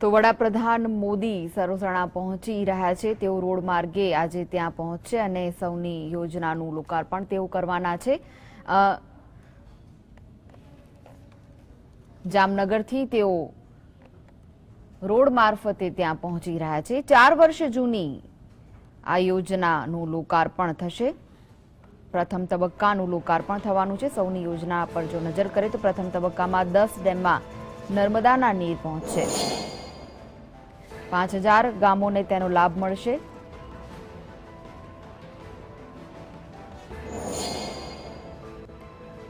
તો વડાપ્રધાન મોદી સરોસણા પહોંચી રહ્યા છે. તેઓ રોડ માર્ગે આજે ત્યાં પહોંચશે અને સૌની યોજનાનું લોકાર્પણ તેઓ કરવાના છે. જામનગરથી તેઓ રોડ મારફતે ત્યાં પહોંચી રહ્યા છે. ચાર વર્ષ જૂની આ યોજનાનું લોકાર્પણ થશે. પ્રથમ તબક્કાનું લોકાર્પણ થવાનું છે. સૌની યોજના પર જો નજર કરે તો પ્રથમ તબક્કામાં દસ ડેમમાં નર્મદાના નીર પહોંચશે. પાંચ હજાર ગામોને તેનો લાભ મળશે.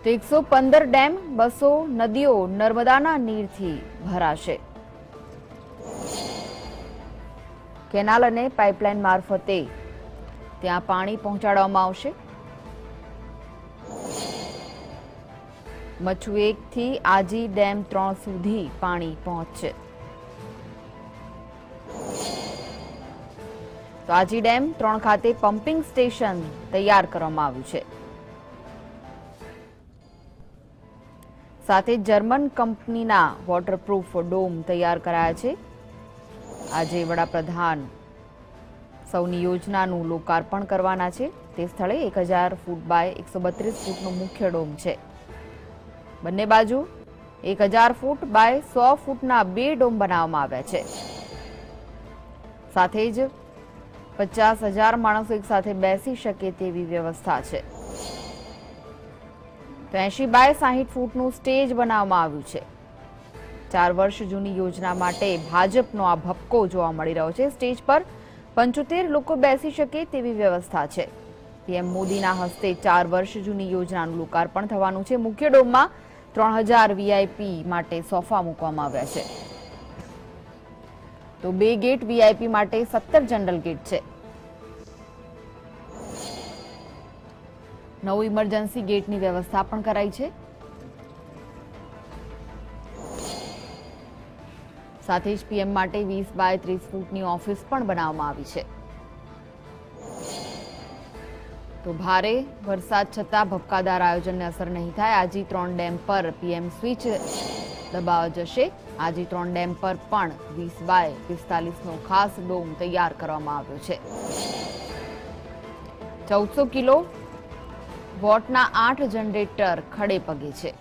તો એકસો પંદર ડેમ, બસો નદીઓ નર્મદાના નીરથી ભરાશે. કેનાલ અને પાઇપલાઇન મારફતે ત્યાં પાણી પહોંચાડવામાં આવશે. મચ્છુ એકથી આજી ડેમ ત્રણ સુધી પાણી પહોંચશે. તો આજી ડેમ ત્રણ ખાતે પમ્પિંગ સ્ટેશન તૈયાર કરવામાં આવ્યું છે. સાથે જર્મન કંપનીના વોટરપ્રૂફ ડોમ તૈયાર કરાયા છે. આજે વડાપ્રધાન સૌની યોજનાનું લોકાર્પણ કરવાના છે. તે સ્થળે એક હજાર ફૂટ બાય એકસો બત્રીસ ફૂટનો મુખ્ય ડોમ છે. બંને બાજુ એક હજાર ફૂટ બાય સો ફૂટના બે ડોમ બનાવવામાં આવ્યા છે. સાથે જ પચાસ હજાર માણસો એક સાથે બેસી શકે તેવી વ્યવસ્થા છે. તો એંશી બાય સાહીઠ ફૂટનું સ્ટેજ બનાવવામાં આવ્યું છે. ચાર વર્ષ જૂની યોજના માટે ભાજપનો આ ભપકો જોવા મળી રહ્યો છે. સ્ટેજ પર પંચોતેર લોકો બેસી શકે તેવી વ્યવસ્થા છે. પીએમ મોદીના હસ્તે ચાર વર્ષ જૂની યોજનાનું લોકાર્પણ થવાનું છે. મુખ્ય ડોમમાં ત્રણ હજાર વીઆઈપી માટે સોફા મૂકવામાં આવ્યા છે. તો બે ગેટ વીઆઈપી માટે સત્તર જનરલ ગેટ છે. નવું ઇમરજન્સી ગેટની વ્યવસ્થા પણ કરાઈ છે. સાથે જ પીએમ માટે વીસ બાય ત્રીસ ફૂટની ઓફિસ પણ બનાવવામાં આવી છે. તો ભારે વરસાદ છતાં ભપકાદાર આયોજનને અસર નહીં થાય. આજી ત્રણ ડેમ પર પીએમ સ્વિચ દબાવવા જશે. આજે ત્રણ ડેમ પર પણ વીસ બાય પિસ્તાલીસનો ખાસ ડોમ તૈયાર કરવામાં આવ્યો છે. ચૌદસો કિલો વોટના આઠ જનરેટર ખડે પગે છે.